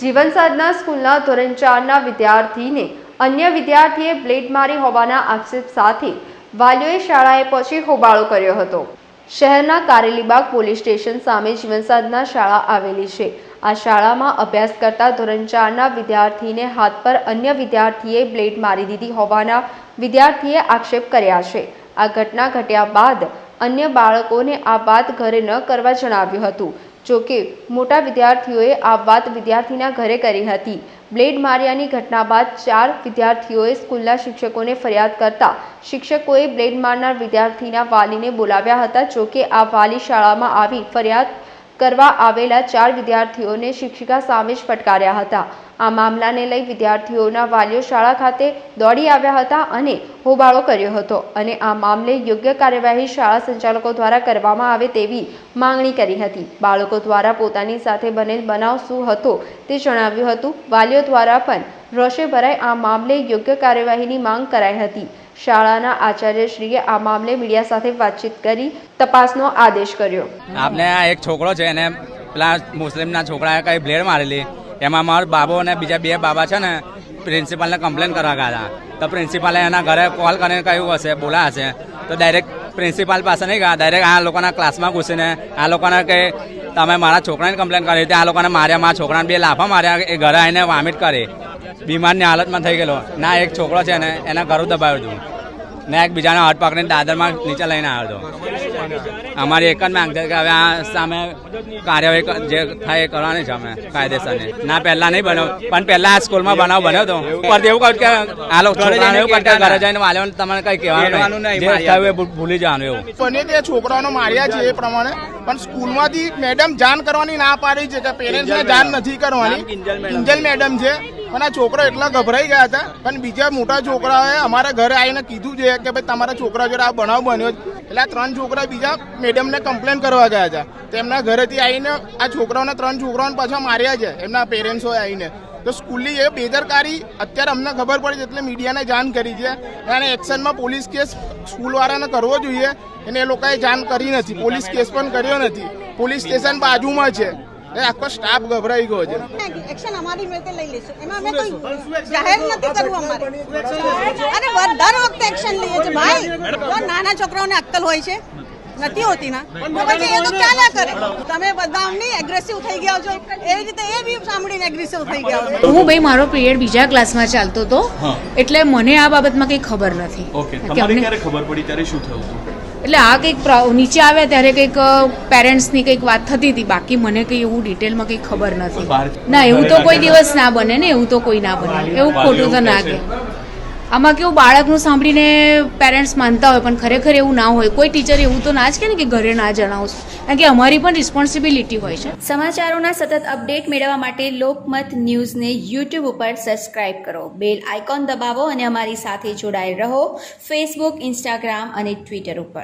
જીવન સાધના સ્કૂલના ધોરણ ચારના વિદ્યાર્થીને અન્ય વિદ્યાર્થીએ બ્લેડ મારી હોવાના આક્ષેપ સાથે વાલીઓએ શાળાએ પહોંચી હોબાળો કર્યો હતો. શહેરના કારેલીબાગ પોલીસ સ્ટેશન સામે જીવન સાધના શાળા આવેલી છે. આ શાળામાં અભ્યાસ કરતા ધોરણ ચારના વિદ્યાર્થીને હાથ પર અન્ય વિદ્યાર્થીએ બ્લેડ મારી દીધી હોવાના વિદ્યાર્થીએ આક્ષેપ કર્યા છે. આ ઘટના ઘટ્યા બાદ અન્ય બાળકોને આ વાત ઘરે ન કરવા જણાવ્યું હતું. જોકે મોટા વિદ્યાર્થીઓએ આ વાત વિદ્યાર્થીના ઘરે કરી હતી. બ્લેડ માર્યાની ઘટના બાદ ચાર વિદ્યાર્થીઓએ સ્કૂલના શિક્ષકોને ફરિયાદ કરતા શિક્ષકોએ બ્લેડ મારનાર વિદ્યાર્થીના વાલીને બોલાવ્યા હતા. જોકે આ વાલી શાળામાં આવી ફરિયાદ કરવા આવેલા ચાર વિદ્યાર્થીઓને શિક્ષિકા સામે જ ફટકાર્યા હતા. આ મામલાને લઈ વિદ્યાર્થીઓના વાલીઓ શાળા ખાતે દોડી આવ્યા હતા અને હોબાળો કર્યો હતો અને આ મામલે યોગ્ય કાર્યવાહી શાળા સંચાલકો દ્વારા કરવામાં આવે તેવી માંગણી કરી હતી. બાળકો દ્વારા પોતાની સાથે બનેલ બનાવ શું હતો તે જણાવ્યું હતું. વાલીઓ દ્વારા પણ રોષે ભરાઈ આ મામલે યોગ્ય કાર્યવાહીની માંગ કરાઈ હતી. શાળાના આચાર્યશ્રીએ આ મામલે મીડિયા સાથે વાતચીત કરી તપાસનો આદેશ કર્યો. આપને આ એક છોકરો છે, એને પેલા મુસ્લિમના છોકરાએ કઈ બ્લેડ મારેલી. એમાં મારો બાબો અને બીજા બે બાબા છે ને, પ્રિન્સિપાલને કમ્પ્લેન કરવા ગયા તો પ્રિન્સિપાલે એના ઘરે કોલ કરીને કહ્યું હશે બોલા હશે. તો ડાયરેક્ટ પ્રિન્સિપાલ પાસે નહીં ગયા ડાયરેક્ટ આ લોકોના ક્લાસમાં ઘૂસીને, આ લોકોના કે તમે મારા છોકરાને કમ્પ્લેન કરી હતી. આ લોકોને માર્યા, મારા છોકરાને બે લાફા માર્યા, એ ઘરે આવીને વોમિટ કરે. બીમારની હાલતમાં થઈ ગયેલો. ના, એક છોકરો છે ને, એના ઘરું દબાવ્યું હતું. ને એક બીજાને હાથ પકડીને દાદરમાં નીચે લઈને આવ્યો હતો. અમારી એક જ માંગ છે કે હવે આ સામે કાર્યવાહી જે થાય એ કરવાની છે અમે કાયદેસરની. ના પહેલા નહીં બન્યો. પણ પહેલા આ સ્કૂલમાં બનાવ બન્યો હતો ઉપરથી એવું કહ્યું કે આ લોકો છોકરાને એવું ઘરે જઈને વાલીઓને તમારે કઈ કહેવાનું નહીં. જે થયું એ ભૂલી જવાનું એવું. બને તે છોકરાઓને માર્યા છે એ પ્રમાણે પણ સ્કૂલમાંથી મેડમ જાણ કરવાની ના પાડી છે કે પેરેન્ટ્સને જાણ નથી કરવાની. કિંજલ મેડમ છે. પણ આ છોકરા એટલા ગભરાઈ ગયા હતા. પણ બીજા મોટા છોકરાઓએ અમારા ઘરે આવીને કીધું છે કે ભાઈ તમારા છોકરા જોડે આ બનાવ બન્યો એટલે આ ત્રણ છોકરા બીજા મેડમને કમ્પ્લેન કરવા ગયા હતા. તેમના ઘરેથી આવીને આ છોકરાઓને ત્રણ છોકરાઓને પાછા માર્યા છે, એમના પેરેન્ટ્સોએ આવીને. તો સ્કૂલની એ બેદરકારી અત્યારે અમને ખબર પડી એટલે મીડિયાને જાણ કરી છે. અને એક્શનમાં પોલીસ કેસ સ્કૂલવાળાને કરવો જોઈએ. એને એ લોકોએ જાણ કરી નથી. પોલીસ કેસ પણ કર્યો નથી. પોલીસ સ્ટેશન બાજુમાં છે. આખો સ્ટાફ ગભરાઈ ગયો છે. એક્શન અમારી રીતે લઈ લેશું એમાં અમે કોઈ જાહેર નથી કરવું અમારે. અને દર વખતે એક્શન લઈએ છે ભાઈ નાના છોકરાઓને અક્કલ હોય છે. નથી હોતી ના. તો પછી એ તો ચાલ્યા કરે? તમે બધા અમને એગ્રેસિવ થઈ ગયા છો. એવી રીતે એ બી સાંભળીને એગ્રેસિવ થઈ ગયા છો. હું ભાઈ મારો પીરિયડ બીજા ક્લાસમાં ચાલતો હતો. એટલે મને આ બાબતમાં કંઈ ખબર નથી. ઓકે તમારે ક્યારે ખબર પડી? ત્યારે શું થયું હતું? એટલે આ કંઈક નીચે આવ્યા ત્યારે કંઈક પેરેન્ટ્સની કંઈક વાત થતી હતી. બાકી મને કંઈ એવું ડિટેલમાં કંઈ ખબર નથી. ના એવું તો કોઈ દિવસ ના બને ને એવું તો કોઈ ના બને. એવું ખોટું તો ના કે. આમાં કેવું બાળકનું સાંભળીને પેરેન્ટ્સ માનતા હોય પણ ખરેખર એવું ના હોય. કોઈ ટીચર એવું તો ના જ કે ને કે ઘરે ના જણાવશો કારણ કે અમારી પણ રિસ્પોન્સિબિલિટી હોય છે. સમાચારોના સતત અપડેટ મેળવવા માટે લોકમત ન્યૂઝને યુટ્યુબ ઉપર સબસ્ક્રાઇબ કરો. બેલ આઇકોન દબાવો અને અમારી સાથે જોડાયેલ રહો. ફેસબુક ઇન્સ્ટાગ્રામ અને ટ્વિટર ઉપર.